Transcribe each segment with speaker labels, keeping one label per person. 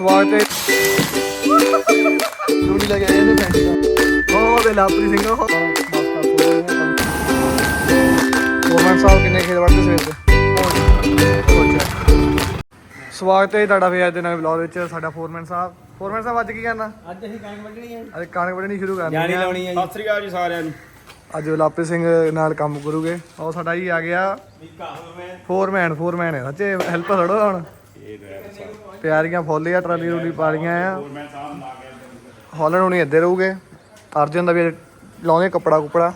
Speaker 1: ਸਵਾਗਤ ਹੈ। ਸੂਰੀ ਲੱਗਿਆ ਇਹਦੇ ਪੈਂਟ ਦਾ। ਉਹ ਦੇ ਲਾਪਰੀ ਸਿੰਘ ਉਹ ਗੋਮਨ ਸਾਹਿਬ ਕਿੰਨੇ ਖੇਡ ਵੜਦੇ ਸਵੇਰ ਦੇ? ਸਵਾਗਤ ਹੈ ਤੁਹਾਡਾ ਫੇਰ ਅੱਜ ਦੇ ਨਵੇਂ ਵਲੌਗ ਵਿੱਚ ਸਾਡਾ ਫੋਰਮੈਨ ਸਾਹਿਬ। ਫੋਰਮੈਨ ਸਾਹਿਬ ਅੱਜ ਕੀ ਕਰਨਾ?
Speaker 2: ਅੱਜ ਅਸੀਂ ਕਣਕ ਵੱਢਣੀ ਹੈ
Speaker 1: ਅੱਜ ਕਣਕ ਵੱਢਣੀ ਸ਼ੁਰੂ ਕਰਨੀ
Speaker 2: ਜਾਣੀ
Speaker 1: ਆ
Speaker 2: ਲਾਉਣੀ ਹੈ
Speaker 3: ਸਤਿ ਸ੍ਰੀ ਅਕਾਲ ਜੀ ਸਾਰਿਆਂ ਨੂੰ।
Speaker 1: ਅੱਜ ਲਾਪਰੀ ਸਿੰਘ ਨਾਲ ਕੰਮ ਕਰੂਗੇ। ਉਹ ਸਾਡਾ ਜੀ ਆ ਗਿਆ ਫੋਰਮੈਨ ਫੋਰਮੈਨ ਹੈ। ਸੱਚੇ ਹੈਲਪ ਥੋੜੋ ਹੁਣ।
Speaker 3: ਇਹ ਡਰਾਈਵਰ ਸਾਹਿਬ
Speaker 1: ਪਿਆਰੀਆਂ ਫੋਲੀਆਂ ਟਰਾਲੀ ਰੂਲੀ ਪਾ ਰਹੀਆਂ ਆ।
Speaker 3: ਹੋਰ ਮੈਂ ਸਾਹਿਬ ਲਾ ਗਿਆ
Speaker 1: ਹਾਲਣ ਹੁਣੀ ਇੱਧਰ ਰਹੂਗੇ। ਅਰਜਨ ਦਾ ਵੀ ਲਾਉਂਦੇ ਕੱਪੜਾ ਕੁਪੜਾ।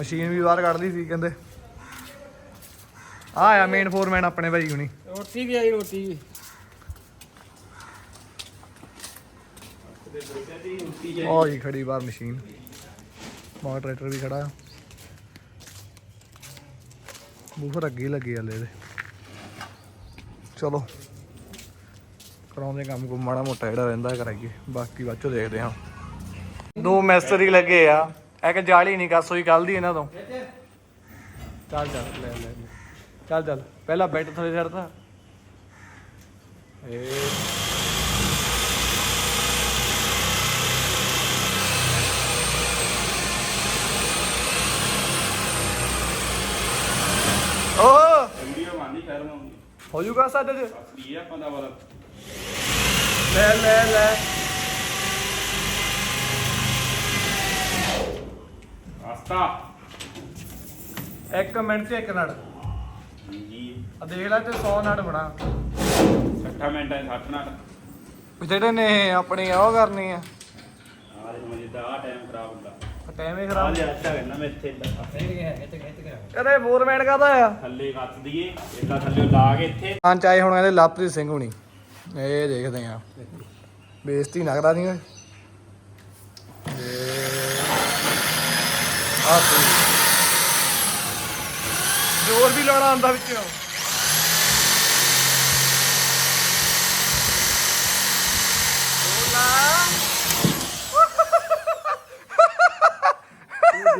Speaker 1: ਮਸ਼ੀਨ ਵੀ ਬਾਹਰ ਕੱਢਦੀ ਸੀ ਕਹਿੰਦੇ। ਆ ਆ ਮੇਨ ਫੋਰਮੈਨ ਆਪਣੇ ਭਾਈ ਹੁਣੀ।
Speaker 2: ਰੋਟੀ ਵੀ ਆਈ ਰੋਟੀ ਵੀ।
Speaker 1: ਉਹ ਜੀ ਖੜੀ ਬਾਹਰ ਮਸ਼ੀਨ। ਟਰੈਕਟਰ ਵੀ ਖੜਾ ਬੂਫਰ ਅੱਗੇ ਲੱਗੇ ਹਲੇ ਇਹਦੇ। ਚਲੋ, ਕਰਾਉਂਦੇ ਕੰਮ ਕੋ ਮਾੜਾ ਮੋਟਾ ਜਿਹੜਾ ਰਹਿੰਦਾ ਕਰਾਈਏ, ਬਾਕੀ ਬਾਅਦ ਚੋਂ ਦੇਖਦੇ ਹਾਂ। ਦੋ ਮੈਸਤਰੀ ਲੱਗੇ ਆ ਇੱਕ ਜਾਲੀ ਨਹੀਂ ਕੱਸ ਹੋਈ ਕੱਲ ਦੀ ਇਹਨਾਂ ਤੋਂ। ਚੱਲ ਚੱਲ, ਲੈ ਲੈ ਲੈ। ਚੱਲ ਚੱਲ, ਪਹਿਲਾਂ ਬੈੱਡ ਥੱਲੇ ਛੱਡਦਾ ਏ ਓ
Speaker 3: ਵੀਡੀਓ ਬਣਦੀ ਖੈਰ ਨੂੰ
Speaker 1: ਹੋ ਜੂਗਾ ਸਾਡੇ ਚ
Speaker 3: ਅਸਲੀ ਆਪਾਂ ਦਾ ਵਾਲਾ?
Speaker 1: ਲੈ ਲੈ ਲੈ।
Speaker 3: ਰਸਤਾ
Speaker 1: ਇੱਕ ਮਿੰਟ ਚ ਇੱਕ ਨੜ।
Speaker 3: ਜੀ
Speaker 1: ਆ ਦੇਖ ਲੈ ਤੇ 100 ਨੜ ਬਣਾ।
Speaker 3: 60 ਮਿੰਟਾਂ 60 ਨਾਲ
Speaker 1: ਜਿਹੜੇ ਨੇ ਆਪਣੀ ਉਹ ਕਰਨੀ ਆ।
Speaker 3: ਆ ਦੇ ਮਜੇ ਦਾ ਟਾਈਮ ਖਰਾਬ ਹੁੰਦਾ।
Speaker 1: ਹੀ
Speaker 3: ਆ
Speaker 1: ਖਰਾਬ
Speaker 3: ਲੈ ਅੱਛਾ ਕਰਨਾ ਮੈਂ ਇੱਥੇ ਲਾ-
Speaker 1: ਕਰੇ ਫੋਰਮੈਨ ਕਾਦਾ ਆ?
Speaker 3: ਥੱਲੇ ਕੱਤ ਦਈਏ ਇਦਾਂ ਥੱਲੇ ਲਾ ਕੇ ਇੱਥੇ।
Speaker 1: ਹਾਂ ਚਾਹੇ ਹੁਣ ਇਹਦੇ ਲਵਪ੍ਰੀਤ ਸਿੰਘ ਹੁਣੀ। ਇਹ ਦੇਖਦੇ ਆ ਬੇਇੱਜ਼ਤੀ ਨਾ ਕਰਾ ਦੀ ਓਏ ਆ ਤੂੰ ਜ਼ੋਰ ਵੀ ਲਾਉਣਾ ਆਂਦਾ ਵਿੱਚੋਂ।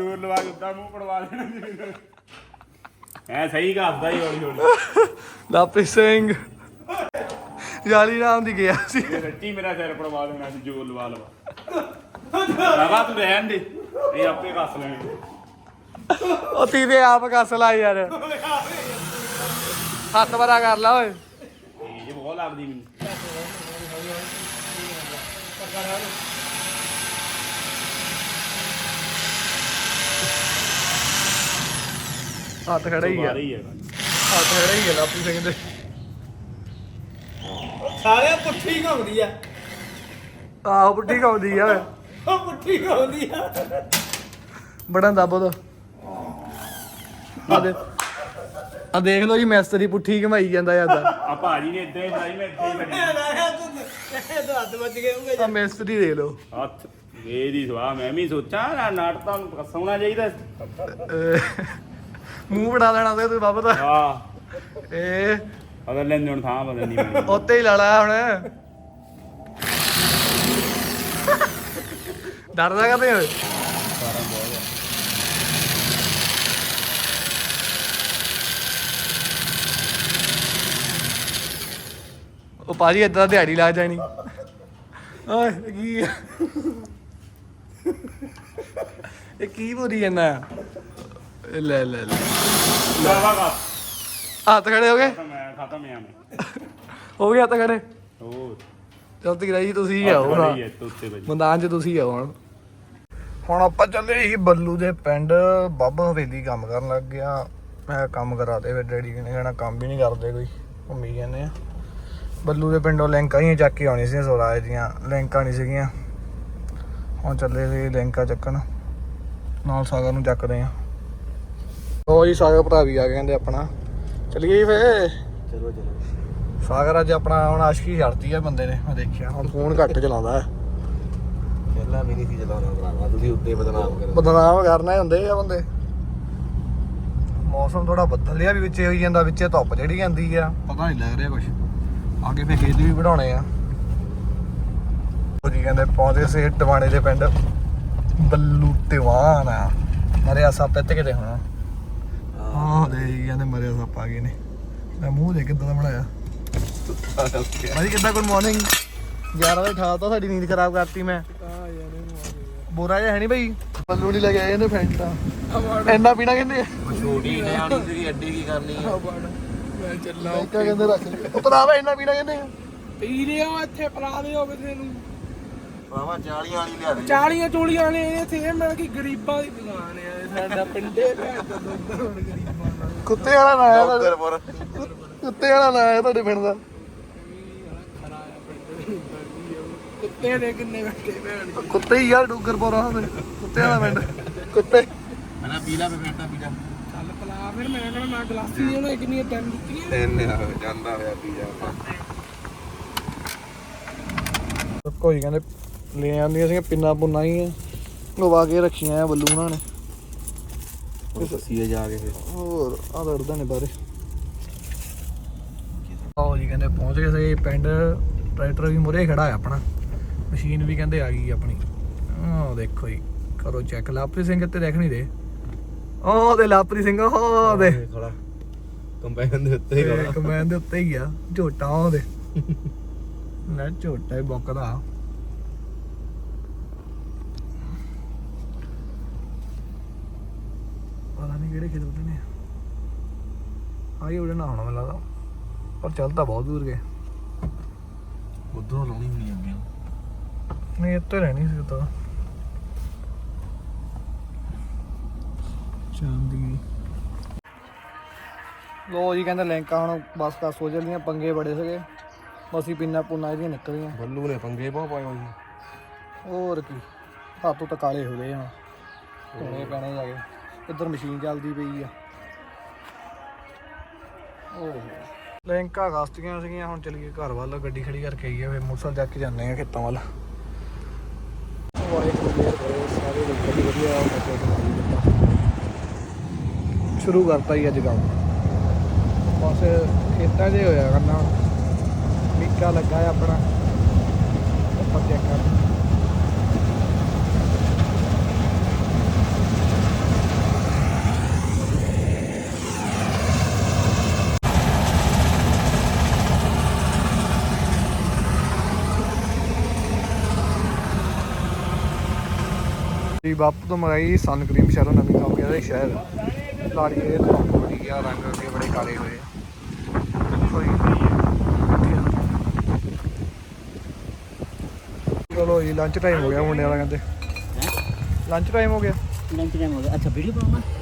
Speaker 3: ਜੋਰ ਲਵਾ ਕੇ ਉੱਦਾਂ ਮੂੰਹ ਪੜਵਾ ਦੇਣਾ ਐ ਸਹੀ ਘਸਦਾ ਹੀ ਹੌਲੀ ਹੌਲੀ।
Speaker 1: ਲਵਪ੍ਰੀਤ ਸਿੰਘ। ਜਾਲੀ ਨਾਮ ਦੀ ਗਿਆ ਸੀ।
Speaker 3: ਇਹ ਸੱਚੀ ਮੇਰਾ ਸਿਰ ਪੜਵਾ ਦੇਣਾ ਸੀ ਜੋਰ ਲਵਾ ਲਵਾ। ਬਾਬਾ ਤੂੰ ਰਹਿਣ ਦੇ ਇਹ ਆਪੇ ਘਸ ਲੈਣੇ।
Speaker 1: ਉਹ ਤੀਦੇ ਆਪ ਕੱਸ ਲਾ ਯਾਰ। ਹੱਥ ਬਰਾ ਕਰ ਲਾ ਓਏ।
Speaker 3: ਇਹ ਬਹੁਤ ਲੱਗਦੀ ਮੈਨੂੰ।
Speaker 1: ਹੱਥ ਖੜਾ ਹੀ ਆ। ਹੱਥ ਖੜਾ ਹੀ ਆ ਲਵਪ੍ਰੀਤ ਸਿੰਘ ਦੇ।
Speaker 2: ਸਾਰੇ ਪੁੱਠੀ ਘਾਉਂਦੀ ਆ।
Speaker 1: ਆਹੋ ਪੁੱਠੀ ਖਾਉਂਦੀ ਆ।
Speaker 2: ਉਹ ਪੁੱਠੀ ਘਾਉਂਦੀ ਆ।
Speaker 1: ਬੜਾ ਦੱਬ ਉਹਦਾ। ਆ ਦੇ। ਆ ਦੇਖ ਲਓ ਜੀ ਮੈਸਤਰੀ ਪੁੱਠੀ ਘਮਾਈ ਜਾਂਦਾ ਜਾਂਦਾ
Speaker 3: ਆ ਭਾਜੀ ਨੇ ਇਦਾਂ ਹੀ ਲਾਈ ਮੈਂ ਇੱਥੇ ਹੀ ਲੱਗੀ
Speaker 2: ਇਹ ਤਾਂ ਹੱਥ ਵੱਜ ਗਏ ਹੋਗੇ
Speaker 1: ਆ ਮੈਸਤਰੀ ਦੇਖ ਲਓ।
Speaker 3: ਹੱਥ ਇਹਦੀ ਸਵਾਹ ਮੈਂ ਵੀ ਸੋਚਾਂ ਨਾ ਨਾਟ ਤਾਂ ਨੂੰ ਕਸਾਉਣਾ ਚਾਹੀਦਾ।
Speaker 1: ਮੂੰਹ ਬਣਾ ਲੈਣਾ ਤੇ ਤੂੰ ਬੱਬ ਦਾ।
Speaker 3: ਆ
Speaker 1: ਏ।
Speaker 3: ਬਦਲ ਲੈਂਦੇ ਹੁਣ ਥਾਂ ਬਦਲਣੀ ਮੈਨੂੰ।
Speaker 1: ਉੱਤੇ ਹੀ ਲਾ ਲਾ ਹੁਣ। ਡਰਦਾ ਕਰਦੇ ਓਏ? ਉਹ ਪਾਜੀ ਏਦਾਂ ਦਿਹਾੜੀ ਲਾ ਜਾਣੀ। ਓਏ ਕੀ? ਇਹ ਕੀ ਬੋਲੀ ਜਾਂਦਾ ਲੈ ਲੈ ਲੈ।
Speaker 3: ਬਾਬਾ ਕਾ
Speaker 1: ਹੱਥ ਖੜੇ ਹੋ ਗਏ?
Speaker 3: ਮੈਂ ਖਤਮ ਆ ਮੈਂ
Speaker 1: ਹੋ ਗਏ ਹੱਥ ਖੜੇ?
Speaker 3: ਉਹ
Speaker 1: ਚਲ ਤੀਰਾ ਜੀ ਤੁਸੀਂ ਆਓ ਨਾ
Speaker 3: ਬੜੀ ਹੈ ਤੁੱਤੇ ਬਜੀ
Speaker 1: ਮੈਦਾਨ 'ਚ ਤੁਸੀਂ ਆਓ ਹੁਣ। ਹੁਣ ਆਪਾਂ ਚੱਲੇ ਸੀ ਬੱਲੂ ਦੇ ਪਿੰਡ। ਬਾਬਾ ਹਵੇਲੀ ਕੰਮ ਕਰਨ ਲੱਗ ਗਿਆ। ਮੈਂ ਕੰਮ ਕਰਾ ਦੇ ਫਿਰ ਡੈਡੀ ਨੇ ਕਹਿਣਾ ਕੰਮ ਵੀ ਨਹੀਂ ਕਰਦੇ ਕੋਈ। ਘੁੰਮੀ ਜਾਂਦੇ ਆ ਬੱਲੂ ਦੇ ਪਿੰਡੋਂ ਲਿੰਕਾਂ ਹੀ ਚੱਕ ਕੇ ਆਉਣੀ ਸੀ ਸੋਰਾਜ ਦੀਆਂ। ਲਿੰਕਾਂ ਨਹੀਂ ਸੀਗੀਆਂ। ਹੁਣ ਚੱਲੇ ਸੀ ਲਿੰਕਾਂ ਚੱਕਣ। ਨਾਲ ਸਾਗਰ ਨੂੰ ਚੱਕਦੇ ਆ। ਉਹ ਜੀ ਸਾਗਰ ਭਰਾ ਵੀ ਆ ਗਏ ਕਹਿੰਦੇ ਆਪਣਾ। ਚਲੀਏ ਜੀ ਫੇ
Speaker 2: ਚਲੋ ਚਲੋ।
Speaker 1: ਸਾਗਰ ਅੱਜ ਆਪਣਾ ਹੁਣ ਆਸ਼ਕੀ ਛੱਡਤੀ ਆ ਬੰਦੇ ਨੇ ਮੈਂ ਦੇਖਿਆ। ਹੁਣ ਫੋਨ ਘੱਟ ਚਲਾਉਂਦਾ। ਹੈ
Speaker 2: ਪਹਿਲਾਂ ਵੀ ਨਹੀਂ ਸੀ ਚਲਾਉਣਾ ਭਰਾਵਾ ਤੁਸੀਂ ਉੱਤੇ ਬਦਨਾਮ ਕਰੋ।
Speaker 1: ਬਦਨਾਮ ਕਰਨਾ ਹੀ ਹੁੰਦੇ ਆ ਬੰਦੇ। ਮੌਸਮ ਥੋੜਾ ਬੱਦਲਿਆ ਵੀ ਵਿੱਚੇ ਹੋਈ ਜਾਂਦਾ ਵਿੱਚੇ ਧੁੱਪ ਜਿਹੜੀ ਜਾਂਦੀ ਆ। ਪਤਾ ਨਹੀਂ ਲੱਗ ਰਿਹਾ ਕੁਝ ਅੱਗੇ ਫੇ ਖੇਤ ਵੀ ਵਢਾਉਣੇ ਆ। ਉਹ ਜੀ ਕਹਿੰਦੇ ਪਹੁੰਚੇ ਸੀ ਟਵਾਣੇ ਦੇ ਪਿੰਡ। ਬੱਲੂ ਟਿਵਾਨ ਆ। ਮਰਿਆ ਸੱਪ ਇੱਥੇ ਕਿਤੇ ਹੋਣਾ। ਹਾਂ ਦੇ ਜੀ ਕਹਿੰਦੇ ਮਰਿਆ ਸੱਪ ਆ ਗਏ ਨੇ। ਮੈਂ ਮੂੰਹ ਦੇ ਕਿੱਦਾਂ ਦਾ ਬਣਾਇਆ। ਭਾਜੀ ਕਿੱਦਾਂ ਗੁੱਡ ਮਾਰਨਿੰਗ 11 ਵਜੇ ਠਾਲਤਾ ਸਾਡੀ ਨੀਂਦ ਖਰਾਬ ਕਰਤੀ ਮੈਂ। ਬੋਰਾ ਜਿਹਾ ਹੈ ਨਹੀਂ ਭਾਈ। ਬੱਲੂ ਨਹੀਂ ਲੈ ਕੇ ਆਏ ਇਹਨੇ ਫੈਂਟਾ। ਇੰਨਾ ਪੀਣਾ ਕਹਿੰਦੇ
Speaker 2: ਛੋਟੀ ਨਿਆਣੀ ਸੀਗੀ ਅੱਡੀ ਕੀ ਕਰਨੀ ਆ।
Speaker 4: ਮੈਂ ਚੱਲਾ
Speaker 1: ਕਿਆ ਕਹਿੰਦੇ ਰੱਖ ਉਹ ਭਰਾਵਾ ਇੰਨਾ ਪੀਣਾ ਕਹਿੰਦੇ
Speaker 4: ਪੀ ਲਿਓ ਇੱਥੇ ਪਲਾ ਦਿਓ ਕਿਸੇ ਨੂੰ।
Speaker 2: ਭਰਾਵਾ 40 ਵਾਲੀ ਲਿਆ ਦੇ।
Speaker 4: ਚਾਲੀਆਂ ਚੋਲੀਆਂ ਨੇ ਇੱਥੇ। ਇਹ ਮੈਂ ਕਿ ਗਰੀਬਾਂ ਦੀ ਦੁਕਾਨ ਆ। ਸਾਡਾ ਪਿੰਡੇ
Speaker 1: ਕੁੱਤੇ ਵਾਲਾ ਨਾ ਆਇਆ ਤੁਹਾਡੇ ਕੁੱਤੇ ਵਾਲਾ ਨਾ ਆਇਆ ਤੁਹਾਡੇ ਪਿੰਡ ਦਾ।
Speaker 4: ਆ। ਕੁੱਤੇ ਦੇ ਕਿੰਨੇ ਬੈਠੇ ਭੈਣ।
Speaker 1: ਕੁੱਤੇ ਹੀ ਯਾਰ ਡੂਗਰਪੁਰਾ ਦੇ ਕੁੱਤੇ ਵਾਲਾ ਪਿੰਡ। ਕੁੱਤੇ।
Speaker 2: ਮੈਂ ਪੀਲਾ ਪੇ ਬੈਠਾ ਪੀਲਾ।
Speaker 4: ਚੱਲ ਪਲਾ ਫਿਰ ਮੈਂ ਕਹਿੰਦਾ ਮੈਂ ਗਲਾਸੀ ਉਹਨੇ ਕਿੰਨੀਆਂ ਟਾਈਮ ਦਿੱਤੀਆਂ।
Speaker 2: ਤਿੰਨ ਜਾਂਦਾ ਹੋਇਆ ਪੀ ਜਾ
Speaker 1: ਕੋਈ ਕਹਿੰਦੇ ਲੈ ਆਂਦੀਆਂ ਸੀ ਪਿੰਨਾ ਪੁੰਨਾ ਹੀ ਆ। ਲਵਾ ਕੇ ਰੱਖੀਆਂ ਆ ਬੱਲੂ ਉਹਨਾਂ ਨੇ।
Speaker 2: ਦੱਸੀਏ ਜਾ ਕੇ ਫਿਰ।
Speaker 1: ਹੋਰ ਆ ਲੜਦਾ ਨੇ ਬਾਰੇ ਆਓ ਜੀ ਕਹਿੰਦੇ ਪਹੁੰਚ ਗਏ ਸੀ ਪਿੰਡ। ਟਰੈਕਟਰ ਵੀ ਮੁਰੇ ਖੜਾ ਹੈ ਆਪਣਾ। ਮਸ਼ੀਨ ਵੀ ਕਹਿੰਦੇ ਆ ਗਈ ਆਪਣੀ। ਆਹ ਦੇਖੋ ਜੀ ਕਰੋ ਚੈੱਕ। ਲਾਪਰੀ ਸਿੰਘ ਤੇ ਦੇਖ ਨਹੀਂ ਦੇ ਉਹ ਦੇ ਲਾਪਰੀ ਸਿੰਘ ਉਹ ਦੇ
Speaker 2: ਖੜਾ। ਕੰਪੈਨ ਦੇ ਉੱਤੇ ਹੀ ਖੜਾ।
Speaker 1: ਦੇ ਉੱਤੇ ਹੀ ਆ। ਝੋਟਾ ਉਹਦੇ। ਨਾ ਝੋਟਾ ਹੀ ਬੁੱਕਦਾ ਪਤਾ ਨਹੀਂ ਕਿਹੜੇ ਖੇਤ ਉੱਤੇ ਨੇ। ਆਈ ਉਹਦੇ ਨਾ ਹੋਣਾ ਮੈਨੂੰ ਲੱਗਦਾ। ਪਰ ਚੱਲ ਤਾਂ ਬਹੁਤ ਦੂਰ ਗਏ।
Speaker 2: ਉਧਰੋਂ ਲਾਉਣੀ ਹੋਣੀ ਅੱਗੇ
Speaker 1: ਨਹੀਂ ਇੱਥੇ ਰਹਿਣੀ ਸੀ ਤਾਂ ਚਾਂਦੀ ਲੋ ਜੀ ਕਹਿੰਦੇ ਲਿੰਕਾਂ ਹੁਣ ਬਸ ਕਰ ਸੋ ਜਲਦੀਆਂ ਪੰਗੇ ਬੜੇ ਸੀਗੇ। ਬਸ ਪਿੰਨਾ ਪੁੰਨਾ ਇਹਦੀਆਂ ਨਿਕਲੀਆਂ।
Speaker 2: ਬੱਲੂ ਨੇ ਪੰਗੇ ਬਹੁਤ ਪਾਏ ਹੋਏ
Speaker 1: ਹੋਰ ਕੀ ਹੱਥੋਂ ਤਾਂ ਕਾਲੇ ਹੋ ਗਏ ਹੁਣ। ਧੋਣੇ ਪੈਣੇ ਜਾ ਕੇ। ਇੱਧਰ ਮਸ਼ੀਨ ਚੱਲਦੀ ਪਈ ਆ। ਓਹ। ਲਿੰਕਾਂ ਗਸਤੀਆਂ ਸੀਗੀਆਂ, ਹੁਣ ਚਲੀਏ ਘਰ ਵੱਲ, ਗੱਡੀ ਖੜੀ ਕਰਕੇ ਆਈਏ, ਫਿਰ ਮੋਟਰਸਾਈਕਲ ਚੱਕ ਕੇ ਜਾਂਦੇ ਆ ਖੇਤਾਂ ਵੱਲ। ਵਾਹਿਗੁਰੂ ਮਿਹਰ ਕਰੇ ਸਾਰੇ ਲੋਕਾਂ ਦੀ ਵਧੀਆ ਸ਼ੁਰੂ ਕਰਤਾ ਹੀ ਅੱਜ ਕੰਮ। ਬਸ ਖੇਤਾਂ 'ਚ ਹੋਇਆ ਕਰਨਾ ਮਿੱਕਾ ਲੱਗਾ ਆਪਣਾ। ਉੱਪਰ ਚੈੱਕ ਕਰ ਜੀ ਬਾਪੂ ਤੋਂ ਮਗਾਈ ਸਨ ਕਰੀਮ ਸ਼ਹਿਰੋਂ ਨਵੀਂ ਕਾਪੀ ਦਾ ਸ਼ਹਿਰ ਲਾੜੀਏ ਤੋਂ ਬੜੀ ਗਿਆ ਰੰਗ ਅੱਗੇ ਬੜੇ ਕਾਲੇ ਹੋਏ। ਚਲੋ ਜੀ ਲੰਚ ਟਾਈਮ ਹੋ ਗਿਆ ਮੁੰਡਿਆਂ ਦਾ। ਕਹਿੰਦੇ ਲੰਚ ਟਾਈਮ ਹੋ ਗਿਆ। ਲੰਚ ਟਾਈਮ ਹੋ ਗਿਆ। ਅੱਛਾ ਵੀਡੀਓ ਬਣਾਉਣਾ?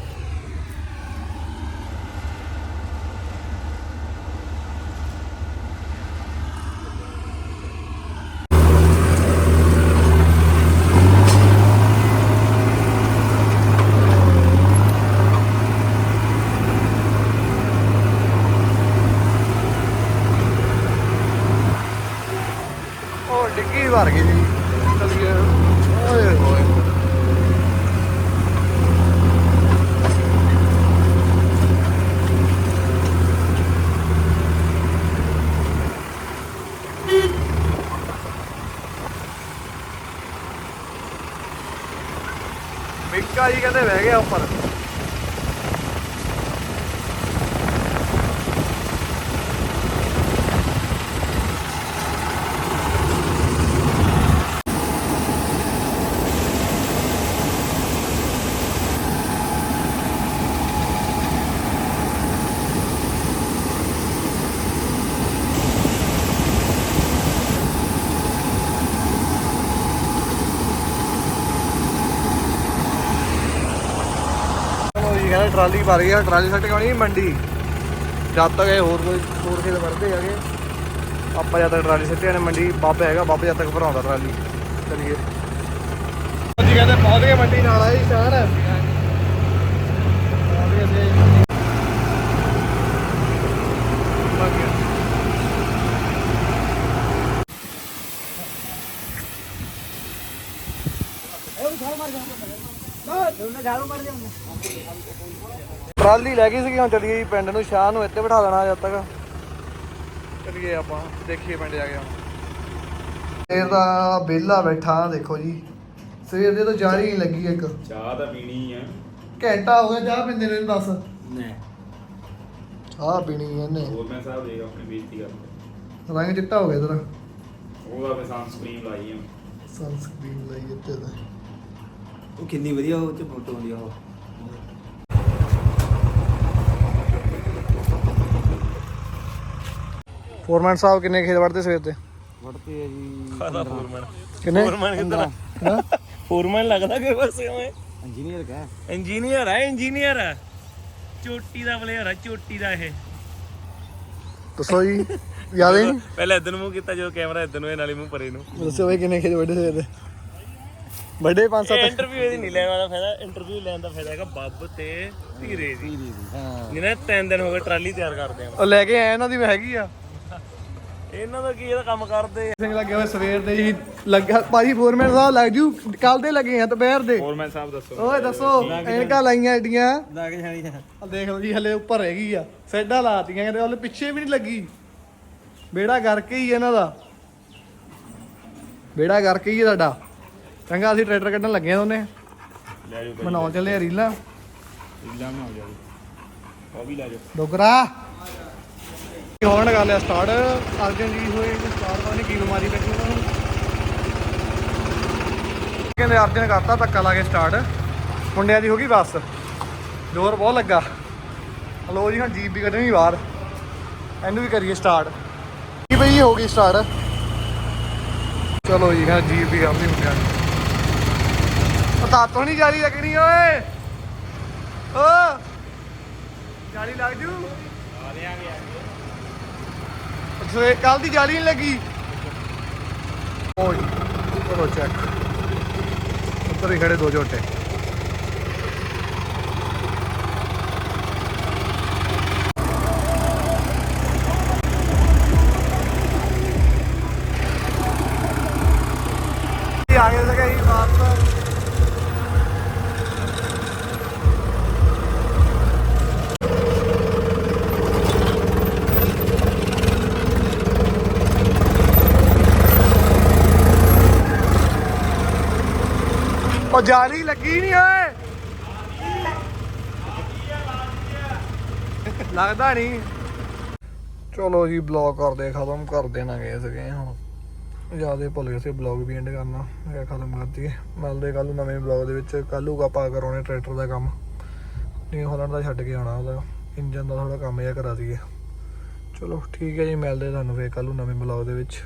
Speaker 1: ਟਰਾਲੀ ਭਰ ਗਿਆ ਟਰਾਲੀ ਸੱਟ ਕੇ ਆਉਣੀ ਮੰਡੀ। ਜਦ ਤੱਕ ਇਹ ਹੋਰ ਕੋਈ ਹੋਰ ਖੇਤ ਵੜਦੇ ਹੈਗੇ, ਆਪਾਂ ਜਦ ਤੱਕ ਟਰਾਲੀ ਸੱਟਿਆ ਨੇ ਮੰਡੀ ਬਾਬਾ ਹੈਗਾ, ਬਾਬਾ ਜਦ ਤੱਕ ਭਰਾਉਂਦਾ ਟਰਾਲੀ। ਚਲੀਏ। ਜੀ ਕਹਿੰਦੇ ਪਹੁੰਚ ਗਏ ਮੰਡੀ ਨਾਲ ਆਈ ਸ਼ਹਿਰ। ਪਹੁੰਚ ਗਏ ਸੀ ਗਿਆ ਟਰਾਲੀ ਲੈ ਗਈ ਸੀਗੀ ਹੁਣ ਚੱਲੀਏ ਜੀ ਪਿੰਡ ਨੂੰ ਸ਼ਾਹ ਨੂੰ ਇੱਥੇ ਬਿਠਾ ਦੇਣਾ ਜਦ ਤੱਕ। ਚੱਲੀਏ ਆਪਾਂ ਦੇਖੀਏ ਪਿੰਡ ਜਾ ਕੇ ਹੁਣ। ਸਵੇਰ ਦਾ ਬੇਲਾ ਬੈਠਾ ਦੇਖੋ ਜੀ। ਸਵੇਰ ਦੇ ਤਾਂ ਜਾਰੀ ਨਹੀਂ ਲੱਗੀ ਇੱਕ।
Speaker 3: ਚਾਹ ਤਾਂ ਪੀਣੀ ਆ।
Speaker 1: ਘੰਟਾ ਹੋ ਗਿਆ ਚਾਹ ਪਿੰਦੇ ਨੂੰ ਦੱਸ।
Speaker 5: नहीं
Speaker 1: ਚਾਹ ਪੀਣੀ ਇਹਨੇ।
Speaker 3: ਹੋਰ ਮੈਂ ਸਾਹਿਬ ਦੇਖ ਆਪਣੀ ਬੇਇੱਜ਼ਤੀ ਕਰ
Speaker 1: ਰੰਗ ਚਿੱਟਾ ਹੋ ਗਿਆ ਤੇਰਾ।
Speaker 3: ਉਹਦਾ ਤੇ ਸਨਸਕ੍ਰੀਨ ਲਾਈ ਆ।
Speaker 1: ਸਨਸਕ੍ਰੀਨ ਲਈ ਇੱਥੇ ਦਾ
Speaker 2: ਉਹ ਕਿੰਨੀ ਵਧੀਆ ਉਹ ਚ ਫੋਟੋ ਹੁੰਦੀ ਆ ਉਹ।
Speaker 1: ਫੋਰਮੈਨ ਸਾਹਿਬ ਕਿੰਨੇ ਖੇਤ ਵੜਦੇ ਸਵੇਰ ਤੇ
Speaker 2: ਵੜਤੇ ਆ ਜੀ
Speaker 3: ਖਾਦਾ ਫੋਰਮੈਨ
Speaker 1: ਕਿੰਨੇ?
Speaker 3: ਫੋਰਮੈਨ ਕਿੱਧਰ ਫੋਰਮੈਨ ਲੱਗਦਾ ਕਿ ਬਸ ਐਵੇਂ।
Speaker 2: ਇੰਜੀਨੀਅਰ ਕਾ।
Speaker 3: ਇੰਜੀਨੀਅਰ ਹੈ ਇੰਜੀਨੀਅਰ ਹੈ ਚੋਟੀ ਦਾ ਪਲੇਅਰ ਹੈ ਚੋਟੀ ਦਾ ਇਹ।
Speaker 1: ਦੱਸੋ ਜੀ ਯਾਦ ਹੀ? ਨਹੀਂ
Speaker 3: ਪਹਿਲਾਂ ਇਧਰ ਨੂੰ ਮੂੰਹ ਕੀਤਾ ਜਦੋਂ ਕੈਮਰਾ ਇਧਰ ਨੂੰ ਇਹ ਨਾਲੇ ਮੂੰਹ ਪਰੇ ਨੂੰ।
Speaker 1: ਦੱਸੋ ਬਈ ਕਿੰਨੇ ਖੇਤ ਵੜਦੇ ਸਵੇਰ ਤੇ ਵੱਡੇ ਪੰਜ ਸੱਤ
Speaker 3: ਇੰਟਰਵਿਊ ਇਹਦੀ ਨਹੀਂ ਲੈਣ ਵਾਲਾ ਫਾਇਦਾ ਇੰਟਰਵਿਊ ਲੈਣ ਦਾ ਫਾਇਦਾ ਹੈਗਾ ਬੱਬ ਤੇ ਧੀਰੇ ਦੀ। ਜਿਹਨੇ ਤਿੰਨ ਦਿਨ ਹੋ ਗਏ ਟਰਾਲੀ ਤਿਆਰ ਕਰਦੇ ਆ।
Speaker 1: ਉਹ ਲੈ ਕੇ ਆਇਆ ਇਹਨਾਂ ਦੀ ਹੈਗੀ ਆ।
Speaker 3: ਇਹਨਾਂ ਦਾ ਕੀ ਇਹਦਾ ਕੰਮ ਕਰਦੇ
Speaker 1: ਸਿੰਘ ਲੱਗੇ ਹੋਏ ਸਵੇਰ ਦੇ ਹੀ ਲੱਗਿਆ ਭਾਜੀ ਫੋਰਮੈਨ ਸਾਹਿਬ ਲੱਗ ਜੂ ਕੱਲ ਦੇ ਲੱਗੇ ਆ ਦੁਪਹਿਰ ਦੇ।
Speaker 3: ਫੋਰਮੈਨ ਸਾਹਿਬ ਦੱਸੋ।
Speaker 1: ਓਏ ਦੱਸੋ ਐਨਕਾਂ ਲਾਈਆਂ ਏਡੀਆਂ
Speaker 2: ਲੱਗ ਜਾਣੀ ਆ।
Speaker 1: ਆ ਦੇਖ ਲਓ ਜੀ ਹਲੇ ਉੱਪਰ ਹੈਗੀ ਆ। ਸੈਡਾ ਲਾਤੀਆਂ ਕਹਿੰਦੇ ਹਲੇ ਪਿੱਛੇ ਵੀ ਨਹੀਂ ਲੱਗੀ। ਬੇੜਾ ਕਰਕੇ ਹੀ ਇਹਨਾਂ ਦਾ। ਬੇੜਾ ਕਰਕੇ ਹੀ ਆ ਸਾਡਾ। ਚੰਗਾ ਅਸੀਂ ਟਰੈਕਟਰ ਕੱਢਣ ਲੱਗੇ ਆ ਦੋਨੇ।
Speaker 3: ਲੈ ਜਾਓ
Speaker 1: ਬਣਾਉਣ ਚੱਲੇ ਆ ਰੀਲਾਂ।
Speaker 3: ਇਲਾ ਬਣਾ ਜਾਓ ਉਹ ਵੀ ਲੈ ਜਾਓ।
Speaker 1: ਡੋਗਰਾ। ਹੋਣ ਕਰ ਲਿਆ ਸਟਾਰਟ ਅਰਜਨ ਜੀ ਹੋਏ ਸਟਾਰਟ ਪਤਾ ਨਹੀਂ ਕੀ ਬਿਮਾਰੀ ਬੈਠੀ ਉਹਨਾਂ ਨੂੰ। ਕਹਿੰਦੇ ਅਰਜਨ ਕਰਤਾ ਧੱਕਾ ਲਾ ਕੇ ਸਟਾਰਟ ਮੁੰਡਿਆਂ ਦੀ ਹੋ ਗਈ ਬੱਸ। ਜ਼ੋਰ ਬਹੁਤ ਲੱਗਾ। ਹਲੋ ਜੀ ਹੁਣ ਜੀਪ ਵੀ ਕੱਢਣੀ ਬਾਹਰ। ਇਹਨੂੰ ਵੀ ਕਰੀਏ ਸਟਾਰਟ ਕੀ ਬਈ ਹੋ ਗਈ ਸਟਾਰਟ ਚਲੋ ਜੀ ਹਾਂ ਜੀਪ ਵੀ ਆਪਣੀ ਮੁੰਡਿਆਂ ਦੀ। ਤਾਤੋਂ ਨਹੀਂ ਜਾਰੀ ਲੱਗਣੀ, ਓਏ। ਓ। ਜਾਲੀ ਲੱਗ ਜੂ। ਸਵੇ ਕੱਲ ਦੀ ਜਾਲੀ ਨਹੀਂ ਲੱਗੀ। ਓਏ ਕਰੋ ਚੈੱਕ ਉੱਪਰ ਹੀ ਖੜੇ ਦੋ ਝੋਟੇ। ਆ ਗਏ ਸਕੇ ਹੀ ਵਾਪਸ। ਉਹ ਜਾਲੀ ਲੱਗੀ ਨਹੀਂ ਓਏ। ਲੱਗਦਾ ਨਹੀਂ ਚਲੋ ਜੀ ਬਲੌਗ ਕਰਦੇ ਖਤਮ ਕਰ ਦੇਣਾ ਗਏ ਹੁਣ। ਜ਼ਿਆਦਾ ਭੁੱਲ ਗਏ ਸੀ ਬਲੌਗ ਵੀ ਐਂਡ ਕਰਨਾ ਮੈਂ ਖਤਮ ਕਰ ਦਈਏ ਮਿਲਦੇ ਕੱਲ ਨਵੇਂ ਬਲੌਗ ਦੇ ਵਿੱਚ। ਕੱਲੂ ਆਪਾਂ ਕਰਾਉਣੇ ਟਰੈਕਟਰ ਦਾ ਕੰਮ। ਨਿਊ ਹਾਲੈਂਡ ਦਾ ਛੱਡ ਕੇ ਆਉਣਾ ਉਹਦਾ। ਇੰਜਨ ਦਾ ਥੋੜਾ ਕੰਮ ਜਿਹਾ ਕਰਾ ਦਈਏ। ਚਲੋ, ਠੀਕ ਹੈ ਜੀ, ਮਿਲਦੇ ਤੁਹਾਨੂੰ ਫੇਰ ਕੱਲੂ ਨਵੇਂ ਬਲੌਗ ਦੇ ਵਿੱਚ।